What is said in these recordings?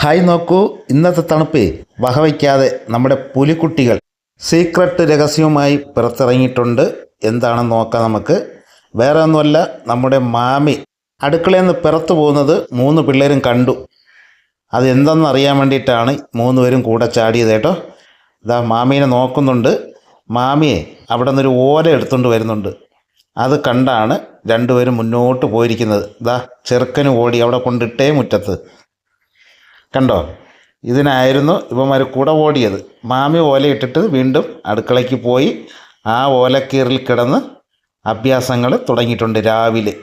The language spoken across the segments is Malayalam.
ഹായ് നോക്കൂ ഇന്നത്തെ തണുപ്പ് വകവയ്ക്കാതെ നമ്മുടെ പുലിക്കുട്ടികൾ സീക്രട്ട് രഹസ്യവുമായി പുറത്തിറങ്ങിയിട്ടുണ്ട്. എന്താണെന്ന് നോക്കാം നമുക്ക്. വേറെ ഒന്നുമല്ല നമ്മുടെ മാമി അടുക്കളയിൽ നിന്ന് പുറത്തു പോകുന്നത് മൂന്ന് പിള്ളേരും കണ്ടു. അത് എന്തെന്ന് അറിയാൻ വേണ്ടിയിട്ടാണ് മൂന്ന് പേരും കൂടെ ചാടിയത് കേട്ടോ. ഇതാ മാമീനെ നോക്കുന്നുണ്ട്. മാമിയെ അവിടെ നിന്നൊരു ഓല എടുത്തുകൊണ്ട് വരുന്നുണ്ട്. അത് കണ്ടാണ് രണ്ടുപേരും മുന്നോട്ട് പോയിരിക്കുന്നത്. ഇതാ ചെറുക്കന് ഓടി അവിടെ കൊണ്ടിട്ടേ മുറ്റത്ത്. കണ്ടോ? ഇതിനായിരുന്നു ഇവന്മാർ കൂടെ ഓടിയത്. മാമി ഓലയിട്ടിട്ട് വീണ്ടും അടുക്കളയ്ക്ക് പോയി ആ ഓലക്കീറിൽ കിടന്ന് അഭ്യാസങ്ങൾ തുടങ്ങിയിട്ടുണ്ട് രാവിലെ.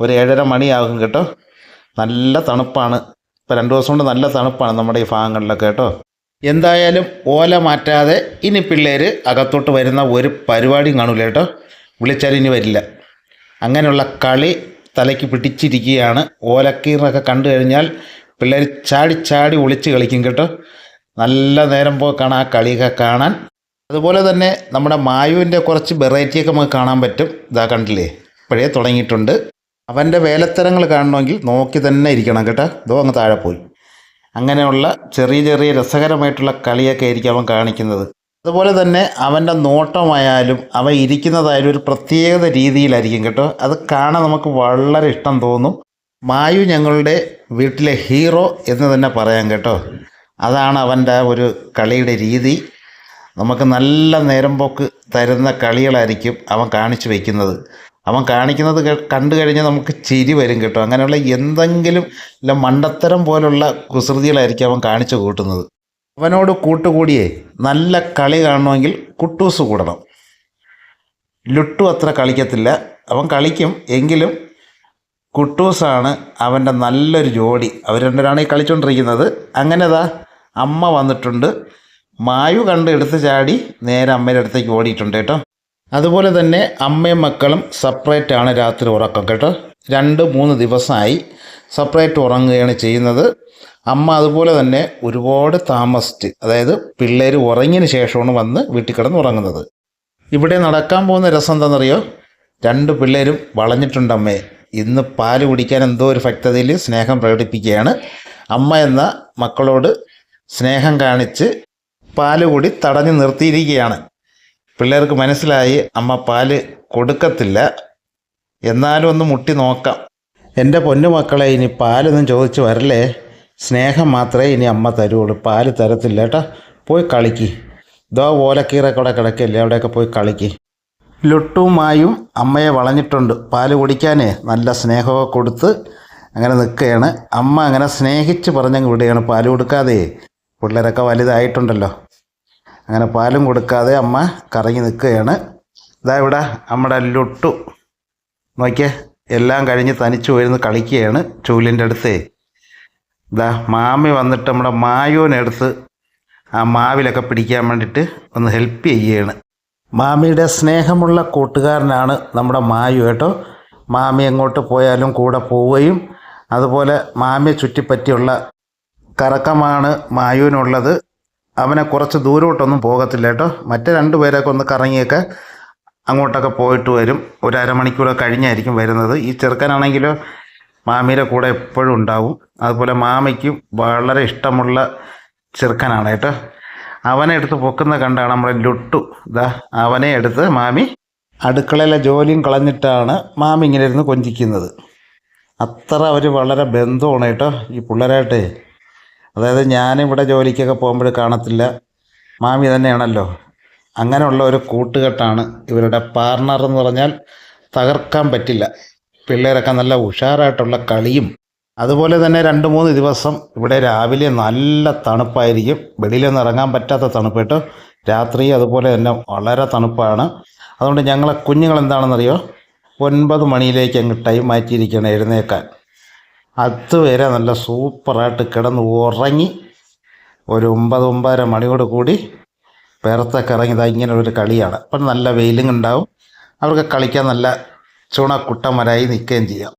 ഒരു ഏഴര മണിയാകും കേട്ടോ. നല്ല തണുപ്പാണ്. ഇപ്പം രണ്ട് ദിവസം കൊണ്ട് നല്ല തണുപ്പാണ് നമ്മുടെ ഈ ഭാഗങ്ങളിലൊക്കെ കേട്ടോ. എന്തായാലും ഓല മാറ്റാതെ ഇനി പിള്ളേർ അകത്തോട്ട് വരുന്ന ഒരു പരിപാടിയും കാണൂല കേട്ടോ. വിളിച്ചാൽ ഇനി വരില്ല. അങ്ങനെയുള്ള കളി തലയ്ക്ക് പിടിച്ചിരിക്കുകയാണ്. ഓലക്കീറിനൊക്കെ കണ്ടു കഴിഞ്ഞാൽ പിള്ളേർ ചാടി ചാടി ഒളിച്ച് കളിക്കും കേട്ടോ. നല്ല നേരം പോക്കാണ് ആ കളിയൊക്കെ കാണാൻ. അതുപോലെ തന്നെ നമ്മുടെ മായുവിന്റെ കുറച്ച് വെറൈറ്റിയൊക്കെ നമുക്ക് കാണാൻ പറ്റും. ഇതാ കണ്ടില്ലേ? ഇപ്പോഴേ തുടങ്ങിയിട്ടുണ്ട്. അവന്റെ വേലത്തരങ്ങൾ കാണണമെങ്കിൽ നോക്കി തന്നെ ഇരിക്കണം കേട്ടോ. ഇതോ അങ്ങ് താഴെ പോയി. അങ്ങനെയുള്ള ചെറിയ ചെറിയ രസകരമായിട്ടുള്ള കളിയൊക്കെ ആയിരിക്കും അവൻ കാണിക്കുന്നത്. അതുപോലെ തന്നെ അവന്റെ നോട്ടമായാലും അവ ഇരിക്കുന്നതായാലും ഒരു പ്രത്യേകത രീതിയിലായിരിക്കും കേട്ടോ. അത് കാണാൻ നമുക്ക് വളരെ ഇഷ്ടം തോന്നും. മായു ഞങ്ങളുടെ വീട്ടിലെ ഹീറോ എന്ന് തന്നെ പറയാം കേട്ടോ. അതാണ് അവന്റെ ഒരു കളിയുടെ രീതി. നമുക്ക് നല്ല നേരം പോക്ക് തരുന്ന കളികളായിരിക്കും അവൻ കാണിച്ചു വയ്ക്കുന്നത്. അവൻ കാണിക്കുന്നത് കണ്ടു കഴിഞ്ഞാൽ നമുക്ക് ചിരി വരും കേട്ടോ. അങ്ങനെയുള്ള എന്തെങ്കിലും ഇല്ല മണ്ടത്തരം പോലുള്ള കുസൃതികളായിരിക്കും അവൻ കാണിച്ചു കൂട്ടുന്നത്. അവനോട് കൂട്ടുകൂടിയേ നല്ല കളി കാണണമെങ്കിൽ കുട്ടൂസ് കൂടണം. ലുട്ടു അത്ര കളിക്കത്തില്ല. അവൻ കളിക്കും. എങ്കിലും കുട്ടൂസാണ് അവന്റെ നല്ലൊരു ജോഡി. അവർ രണ്ടുപേരാണ് ഈ കളിച്ചുകൊണ്ടിരിക്കുന്നത് അങ്ങനെതാ അമ്മ വന്നിട്ടുണ്ട്. മായു കണ്ട് എടുത്ത് ചാടി നേരെ അമ്മയുടെ അടുത്തേക്ക് ഓടിയിട്ടുണ്ട് കേട്ടോ. അതുപോലെ തന്നെ അമ്മയും മക്കളും സെപ്പറേറ്റ് ആണ് രാത്രി ഉറക്കം കേട്ടോ. രണ്ട് മൂന്ന് ദിവസമായി സെപ്പറേറ്റ് ഉറങ്ങുകയാണ് ചെയ്യുന്നത്. അമ്മ അതുപോലെ തന്നെ ഒരുപാട് താമസിച്ച് അതായത് പിള്ളേർ ഉറങ്ങിയതിന് ശേഷമാണ് വന്ന് വീട്ടിൽ കിടന്ന് ഉറങ്ങുന്നത്. ഇവിടെ നടക്കാൻ പോകുന്ന രസം എന്താണെന്നറിയോ? രണ്ട് പിള്ളേരും വളഞ്ഞിട്ടുണ്ട് അമ്മയെ ഇന്ന് പാൽ കുടിക്കാൻ എന്തോ ഒരു ഭക്തതയിൽ സ്നേഹം പ്രകടിപ്പിക്കുകയാണ്. അമ്മ എന്ന മക്കളോട് സ്നേഹം കാണിച്ച് പാൽ കൂടി തടഞ്ഞു നിർത്തിയിരിക്കുകയാണ്. പിള്ളേർക്ക് മനസ്സിലായി അമ്മ പാൽ കൊടുക്കത്തില്ല. എന്നാലും ഒന്ന് മുട്ടി നോക്കാം. എന്റെ പൊന്നു മക്കളെ ഇനി പാലൊന്നും ചോദിച്ച് വരല്ലേ? സ്നേഹം മാത്രമേ ഇനി അമ്മ തരുള്ളൂ. പാൽ തരത്തില്ല കേട്ടോ. പോയി കളിക്ക്. ഇതോ ഓലക്കീറൊക്കെ അവിടെ കിടക്കല്ലേ അവിടെയൊക്കെ പോയി കളിക്ക്. ലുട്ടും മായും അമ്മയെ വളഞ്ഞിട്ടുണ്ട്. പാൽ കുടിക്കാനേ നല്ല സ്നേഹമൊക്കെ കൊടുത്ത് അങ്ങനെ നിൽക്കുകയാണ്. അമ്മ അങ്ങനെ സ്നേഹിച്ച് പറഞ്ഞങ്ങ് വിടുകയാണ്. പാൽ കൊടുക്കാതെ പിള്ളേരൊക്കെ വലുതായിട്ടുണ്ടല്ലോ. അങ്ങനെ പാലും കൊടുക്കാതെ അമ്മ കറങ്ങി നിൽക്കുകയാണ്. ഇതാ ഇവിടെ നമ്മുടെ ലുട്ടു. നോക്കിയേ എല്ലാം കഴിഞ്ഞ് തനിച്ച് പോയിരുന്ന് കളിക്കുകയാണ് ചൂലിന്റെ അടുത്തേ. ഇതാ മാമി വന്നിട്ട് നമ്മുടെ മായോനെടുത്ത് ആ മാവിലൊക്കെ പിടിക്കാൻ വേണ്ടിയിട്ട് ഒന്ന് ഹെൽപ്പ് ചെയ്യുകയാണ്. മാമിയുടെ സ്നേഹമുള്ള കൂട്ടുകാരനാണ് നമ്മുടെ മായു കേട്ടോ. മാമി എങ്ങോട്ട് പോയാലും കൂടെ പോവുകയും അതുപോലെ മാമിയെ ചുറ്റിപ്പറ്റിയുള്ള കറക്കമാണ് മായുവിനുള്ളത്. അവനെ കുറച്ച് ദൂരോട്ടൊന്നും പോകത്തില്ല കേട്ടോ. മറ്റേ രണ്ട് പേരൊക്കെ ഒന്ന് കറങ്ങിയൊക്കെ അങ്ങോട്ടൊക്കെ പോയിട്ട് വരും. ഒരു അരമണിക്കൂറൊക്കെ കഴിഞ്ഞായിരിക്കും വരുന്നത്. ഈ ചെറുക്കനാണെങ്കിലോ മാമിയുടെ കൂടെ എപ്പോഴും ഉണ്ടാവും. അതുപോലെ മാമിക്കും വളരെ ഇഷ്ടമുള്ള ചെറുക്കനാണ് കേട്ടോ. അവനെ എടുത്ത് പൊക്കുന്ന കണ്ടാണ് നമ്മുടെ ലുട്ടു. ഇതാ അവനെ എടുത്ത് മാമി അടുക്കളയിലെ ജോലിയും കളഞ്ഞിട്ടാണ് മാമി ഇങ്ങനെ ഇരുന്ന് കൊഞ്ചിക്കുന്നത്. അത്ര അവർ വളരെ ബന്ധമാണ് കേട്ടോ ഈ പിള്ളേരായിട്ടേ. അതായത് ഞാനിവിടെ ജോലിക്കൊക്കെ പോകുമ്പോൾ കാണത്തില്ല. മാമി തന്നെയാണല്ലോ. അങ്ങനെയുള്ള ഒരു കൂട്ടുകെട്ടാണ് ഇവരുടെ പാർട്ണർ എന്ന് പറഞ്ഞാൽ തകർക്കാൻ പറ്റില്ല. പിള്ളേരൊക്കെ നല്ല ഉഷാറായിട്ടുള്ള കളിയും അതുപോലെ തന്നെ രണ്ട് മൂന്ന് ദിവസം ഇവിടെ രാവിലെ നല്ല തണുപ്പായിരിക്കും. വെളിയിലൊന്നും ഇറങ്ങാൻ പറ്റാത്ത തണുപ്പ് കേട്ടോ. രാത്രി അതുപോലെ തന്നെ വളരെ തണുപ്പാണ്. അതുകൊണ്ട് ഞങ്ങളെ കുഞ്ഞുങ്ങൾ എന്താണെന്നറിയോ? ഒൻപത് മണിയിലേക്ക് അങ്ങ് ടൈം മാറ്റിയിരിക്കുകയാണ് എഴുന്നേക്കാൻ. അതുവരെ നല്ല സൂപ്പറായിട്ട് കിടന്ന് ഉറങ്ങി ഒരു ഒമ്പത് ഒമ്പതര മണിയോട് കൂടി പിറത്തൊക്കെ ഇറങ്ങി ഇതാ ഇങ്ങനെ ഒരു കളിയാണ്. അപ്പം നല്ല വെയിലും ഉണ്ടാവും. അവർക്ക് കളിക്കാൻ നല്ല ചുണക്കുട്ടമരായി നിൽക്കുകയും ചെയ്യാം.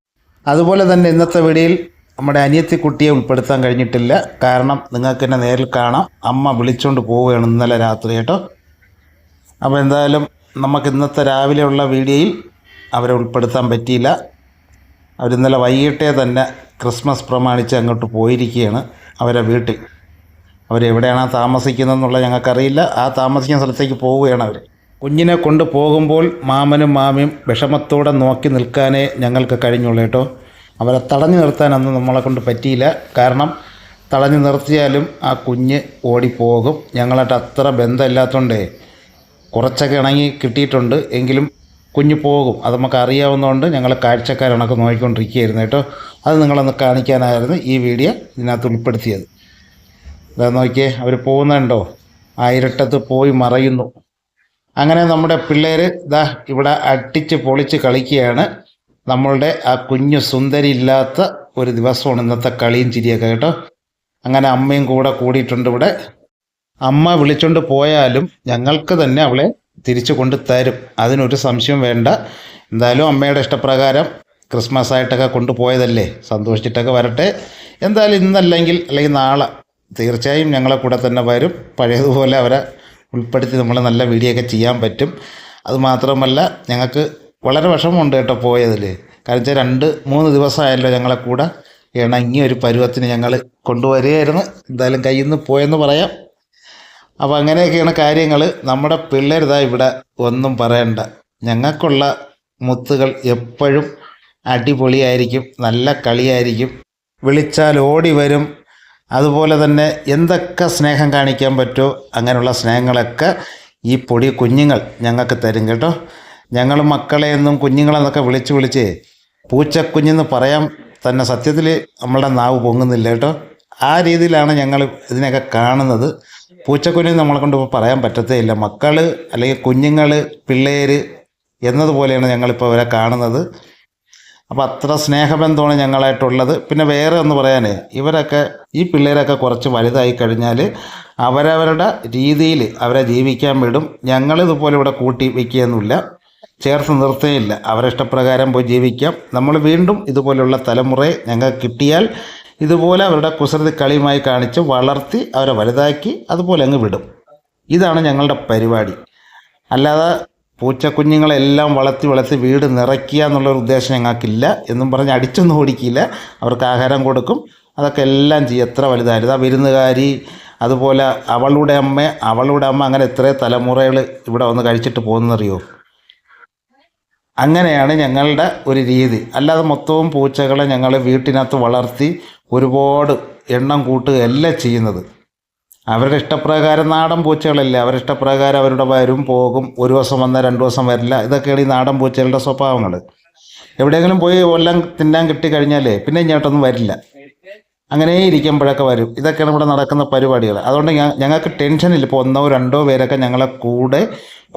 അതുപോലെ തന്നെ ഇന്നത്തെ വീഡിയോയിൽ നമ്മുടെ അനിയത്തി കുട്ടിയെ ഉൾപ്പെടുത്താൻ കഴിഞ്ഞിട്ടില്ല. കാരണം നിങ്ങൾക്ക് എന്നെ നേരിൽ കാണാം. അമ്മ വിളിച്ചുകൊണ്ട് പോവുകയാണ് ഇന്നലെ രാത്രി കേട്ടോ. അപ്പോൾ എന്തായാലും നമുക്ക് ഇന്നത്തെ രാവിലെയുള്ള വീഡിയോയിൽ അവരെ ഉൾപ്പെടുത്താൻ പറ്റിയില്ല. അവരിന്നലെ വൈകിട്ടേ തന്നെ ക്രിസ്മസ് പ്രമാണിച്ച് അങ്ങോട്ട് പോയിരിക്കുകയാണ് അവരെ വീട്ടിൽ. അവരെവിടെയാണ് താമസിക്കുന്നതെന്നുള്ള ഞങ്ങൾക്കറിയില്ല. ആ താമസിക്കുന്ന സ്ഥലത്തേക്ക് പോവുകയാണ് അവർ. കുഞ്ഞിനെ കൊണ്ട് പോകുമ്പോൾ മാമനും മാമയും വിഷമത്തോടെ നോക്കി നിൽക്കാനേ ഞങ്ങൾക്ക് കഴിഞ്ഞുള്ളൂ കേട്ടോ. അവരെ തടഞ്ഞു നിർത്താനൊന്നും നമ്മളെ കൊണ്ട് പറ്റിയില്ല. കാരണം തടഞ്ഞു നിർത്തിയാലും ആ കുഞ്ഞ് ഓടിപ്പോകും. ഞങ്ങളായിട്ട് അത്ര ബന്ധമില്ലാത്തതുകൊണ്ടേ കുറച്ചൊക്കെ ഇണങ്ങി കിട്ടിയിട്ടുണ്ട്. എങ്കിലും കുഞ്ഞ് പോകും. അത് നമുക്ക് അറിയാവുന്നതുകൊണ്ട് ഞങ്ങൾ കാഴ്ചക്കാരണൊക്കെ നോക്കിക്കൊണ്ടിരിക്കുകയായിരുന്നു കേട്ടോ. അത് നിങ്ങളൊന്ന് കാണിക്കാനായിരുന്നു ഈ വീഡിയോ ഇതിനകത്ത് ഉൾപ്പെടുത്തിയത്. അതാ നോക്കിയേ അവർ പോകുന്നുണ്ടോ? ആ ഇരട്ടത്ത് പോയി മറയുന്നു. അങ്ങനെ നമ്മുടെ പിള്ളേർ ഇതാ ഇവിടെ അട്ടിച്ച് പൊളിച്ച് കളിക്കുകയാണ്. നമ്മളുടെ ആ കുഞ്ഞു സുന്ദരി ഇല്ലാത്ത ഒരു ദിവസമാണ് ഇന്നത്തെ കളിയും ചിരിയൊക്കെ കേട്ടോ. അങ്ങനെ അമ്മയും കൂടെ കൂടിയിട്ടുണ്ട് ഇവിടെ. അമ്മ വിളിച്ചുകൊണ്ട് പോയാലും ഞങ്ങൾക്ക് തന്നെ അവളെ തിരിച്ചു കൊണ്ട് തരും. അതിനൊരു സംശയം വേണ്ട. എന്തായാലും അമ്മയുടെ ഇഷ്ടപ്രകാരം ക്രിസ്മസ് ആയിട്ടൊക്കെ കൊണ്ടുപോയതല്ലേ സന്തോഷിച്ചിട്ടൊക്കെ വരട്ടെ. എന്തായാലും ഇന്നല്ലെങ്കിൽ അല്ലെങ്കിൽ നാളെ തീർച്ചയായും ഞങ്ങളെ കൂടെ തന്നെ വരും. പഴയതുപോലെ അവരെ ഉൾപ്പെടുത്തി നമ്മൾ നല്ല വീഡിയോ ഒക്കെ ചെയ്യാൻ പറ്റും. അതുമാത്രമല്ല ഞങ്ങൾക്ക് വളരെ വിഷമമുണ്ട് കേട്ടോ പോയതിൽ കാരണം വെച്ചാൽ രണ്ട് മൂന്ന് ദിവസമായല്ലോ ഞങ്ങളെ കൂടെ ഇണങ്ങി ഒരു പരുവത്തിന് ഞങ്ങൾ കൊണ്ടുവരികയായിരുന്നു. എന്തായാലും കയ്യിൽ നിന്ന് പോയെന്ന് പറയാം. അപ്പോൾ അങ്ങനെയൊക്കെയാണ് കാര്യങ്ങൾ നമ്മുടെ പിള്ളേരിതാ ഇവിടെ ഒന്നും പറയണ്ട. ഞങ്ങൾക്കുള്ള മുത്തുകൾ എപ്പോഴും അടിപൊളിയായിരിക്കും നല്ല കളിയായിരിക്കും. വിളിച്ചാൽ ഓടി വരും. അതുപോലെ തന്നെ എന്തൊക്കെ സ്നേഹം കാണിക്കാൻ പറ്റുമോ അങ്ങനെയുള്ള സ്നേഹങ്ങളൊക്കെ ഈ പൊടി കുഞ്ഞുങ്ങൾ ഞങ്ങൾക്ക് തരും കേട്ടോ. ഞങ്ങൾ മക്കളെ എന്നും കുഞ്ഞുങ്ങളെന്നൊക്കെ വിളിച്ച് വിളിച്ച് പൂച്ചക്കുഞ്ഞെന്ന് പറയാൻ തന്നെ സത്യത്തിൽ നമ്മളുടെ നാവ് പൊങ്ങുന്നില്ല കേട്ടോ. ആ രീതിയിലാണ് ഞങ്ങൾ ഇതിനെയൊക്കെ കാണുന്നത്. പൂച്ചക്കുഞ്ഞ് നമ്മളെ കൊണ്ട് പറയാൻ പറ്റത്തേ ഇല്ല. മക്കൾ അല്ലെങ്കിൽ കുഞ്ഞുങ്ങൾ പിള്ളേർ എന്നതുപോലെയാണ് ഞങ്ങളിപ്പോൾ അവരെ കാണുന്നത്. അപ്പോൾ അത്ര സ്നേഹബന്ധമാണ് ഞങ്ങളായിട്ടുള്ളത്. പിന്നെ വേറെ ഒന്ന് പറയാൻ ഇവരൊക്കെ ഈ പിള്ളേരൊക്കെ കുറച്ച് വലുതായി കഴിഞ്ഞാൽ അവരവരുടെ രീതിയിൽ അവരെ ജീവിക്കാൻ വിടും. ഞങ്ങളിതുപോലെ ഇവിടെ കൂട്ടി വയ്ക്കുകയൊന്നുമില്ല. ചേർത്ത് നിർത്തുകയില്ല. അവരെ ഇഷ്ടപ്രകാരം പോയി ജീവിക്കാം. നമ്മൾ വീണ്ടും ഇതുപോലെയുള്ള തലമുറയെ ഞങ്ങൾക്ക് കിട്ടിയാൽ ഇതുപോലെ അവരുടെ കുസൃതി കളിയുമായി കാണിച്ച് വളർത്തി അവരെ വലുതാക്കി അതുപോലെ അങ്ങ് വിടും. ഇതാണ് ഞങ്ങളുടെ പരിപാടി. അല്ലാതെ പൂച്ചക്കുഞ്ഞുങ്ങളെല്ലാം വളർത്തി വളർത്തി വീട് നിറയ്ക്കുക എന്നുള്ളൊരു ഉദ്ദേശം ഞങ്ങൾക്കില്ല എന്നും പറഞ്ഞ് അടിച്ചൊന്നും ഓടിക്കില്ല. അവർക്ക് ആഹാരം കൊടുക്കും. അതൊക്കെ എല്ലാം ചെയ്യും. എത്ര വലുതായിരുന്നു. ആ വിരുന്നുകാരി അതുപോലെ അവളുടെ അമ്മ അവളുടെ അമ്മ അങ്ങനെ എത്ര തലമുറകൾ ഇവിടെ വന്ന് കഴിച്ചിട്ട് പോകുന്നറിയോ? അങ്ങനെയാണ് ഞങ്ങളുടെ ഒരു രീതി. അല്ലാതെ മൊത്തവും പൂച്ചകളെ ഞങ്ങൾ വീട്ടിനകത്ത് വളർത്തി ഒരുപാട് എണ്ണം കൂട്ടുകയല്ല ചെയ്യുന്നത്. അവരുടെ ഇഷ്ടപ്രകാരം നാടൻ പൂച്ചകളല്ലേ. അവരുടെ ഇഷ്ടപ്രകാരം അവരുടെ വരും പോകും ഒരു ദിവസം വന്നാൽ രണ്ട് ദിവസം വരില്ല. ഇതൊക്കെയാണ് ഈ നാടൻ പൂച്ചകളുടെ സ്വഭാവങ്ങൾ എവിടെയെങ്കിലും പോയി കൊല്ലം തിന്നാൻ കിട്ടിക്കഴിഞ്ഞാലേ പിന്നെ ഇങ്ങോട്ടൊന്നും വരില്ല. അങ്ങനെ ഇരിക്കുമ്പോഴൊക്കെ വരും. ഇതൊക്കെയാണ് ഇവിടെ നടക്കുന്ന പരിപാടികൾ അതുകൊണ്ട് ഞങ്ങൾക്ക് ടെൻഷനില്ല ഇപ്പോൾ ഒന്നോ രണ്ടോ പേരൊക്കെ ഞങ്ങളെ കൂടെ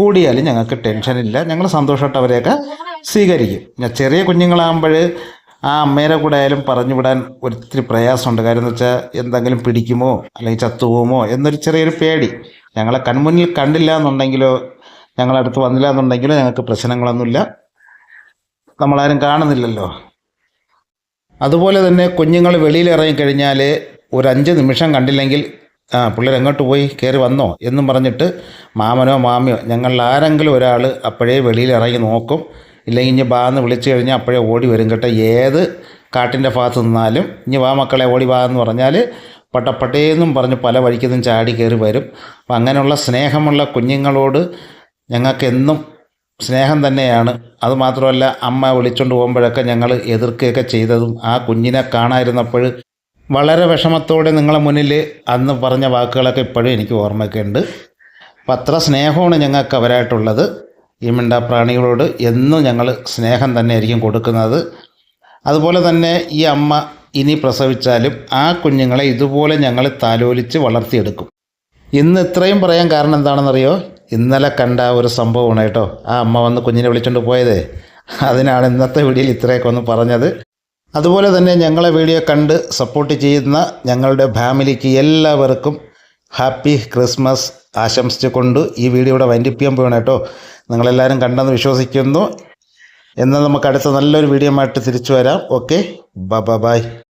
കൂടിയാലും ഞങ്ങൾക്ക് ടെൻഷനില്ല ഞങ്ങൾ സന്തോഷമായിട്ട് അവരെയൊക്കെ സ്വീകരിക്കും. ചെറിയ കുഞ്ഞുങ്ങളാകുമ്പോൾ ആ അമ്മേനെ കൂടെ ആയാലും പറഞ്ഞു വിടാൻ ഒത്തിരി പ്രയാസമുണ്ട്. കാര്യം എന്ന് വെച്ചാൽ എന്തെങ്കിലും പിടിക്കുമോ? അല്ലെങ്കിൽ ചത്തുപോകുമോ? എന്നൊരു ചെറിയൊരു പേടി. ഞങ്ങളെ കൺമുന്നിൽ കണ്ടില്ല എന്നുണ്ടെങ്കിലോ ഞങ്ങളടുത്ത് വന്നില്ല എന്നുണ്ടെങ്കിലോ ഞങ്ങൾക്ക് പ്രശ്നങ്ങളൊന്നുമില്ല. നമ്മളാരും കാണുന്നില്ലല്ലോ. അതുപോലെ തന്നെ കുഞ്ഞുങ്ങൾ വെളിയിൽ ഇറങ്ങിക്കഴിഞ്ഞാൽ ഒരു അഞ്ച് നിമിഷം കണ്ടില്ലെങ്കിൽ ആ പിള്ളേർ എങ്ങോട്ട് പോയി? കയറി വന്നോ? എന്നും പറഞ്ഞിട്ട് മാമനോ മാമിയോ ഞങ്ങളിൽ ആരെങ്കിലും ഒരാൾ അപ്പോഴേ വെളിയിൽ ഇറങ്ങി നോക്കും. ഇല്ലെങ്കിൽ ഇനി ബാന്ന് വിളിച്ചു കഴിഞ്ഞാൽ അപ്പോഴേ ഓടി വരും കേട്ടോ. ഏത് കാട്ടിന്റെ ഭാഗത്ത് നിന്നാലും ഇനി വാ മക്കളെ ഓടി വാ എന്ന് പറഞ്ഞാൽ പട്ടപ്പട്ടേന്നും പറഞ്ഞ് പല വഴിക്കതും ചാടി കയറി വരും. അപ്പം അങ്ങനെയുള്ള സ്നേഹമുള്ള കുഞ്ഞുങ്ങളോട് ഞങ്ങൾക്കെന്നും സ്നേഹം തന്നെയാണ്. അതുമാത്രമല്ല അമ്മ വിളിച്ചുകൊണ്ട് പോകുമ്പോഴൊക്കെ ഞങ്ങൾ എതിർക്കുകയൊക്കെ ചെയ്തതും ആ കുഞ്ഞിനെ കാണാതിരുന്നപ്പോൾ വളരെ വിഷമത്തോടെ നിങ്ങളെ മുന്നിൽ അന്ന് പറഞ്ഞ വാക്കുകളൊക്കെ ഇപ്പോഴും എനിക്ക് ഓർമ്മയൊക്കെ ഉണ്ട്. അപ്പം അത്ര സ്നേഹമാണ് ഞങ്ങൾക്ക് അവരായിട്ടുള്ളത്. ഈ മിണ്ടാപ്രാണികളോട് എന്നും ഞങ്ങൾ സ്നേഹം തന്നെ ആയിരിക്കും കൊടുക്കുന്നത്. അതുപോലെ തന്നെ ഈ അമ്മ ഇനി പ്രസവിച്ചാലും ആ കുഞ്ഞുങ്ങളെ ഇതുപോലെ ഞങ്ങൾ താലോലിച്ച് വളർത്തിയെടുക്കും. ഇന്ന് ഇത്രയും പറയാൻ കാരണം എന്താണെന്നറിയോ? ഇന്നലെ കണ്ട ഒരു സംഭവമാണ് കേട്ടോ. ആ അമ്മ വന്ന് കുഞ്ഞിനെ വിളിച്ചുകൊണ്ട് പോയതേ. അതിനാണ് ഇന്നത്തെ വീഡിയോയിൽ ഇത്രയൊക്കെ ഒന്ന് പറഞ്ഞത്. അതുപോലെ തന്നെ ഞങ്ങളെ വീഡിയോ കണ്ട് സപ്പോർട്ട് ചെയ്യുന്ന ഞങ്ങളുടെ ഫാമിലിക്ക് എല്ലാവർക്കും ഹാപ്പി ക്രിസ്മസ് ആശംസിച്ചുകൊണ്ട് ഈ വീഡിയോയുടെ വൈൻഡിപ്പിക്കാൻ പോകണം കേട്ടോ. നിങ്ങളെല്ലാവരും കണ്ടെന്ന് വിശ്വസിക്കുന്നു. എന്നാൽ നമുക്ക് അടുത്ത നല്ലൊരു വീഡിയോ ആയിട്ട് തിരിച്ചു വരാം. ഓക്കെ ബ ബ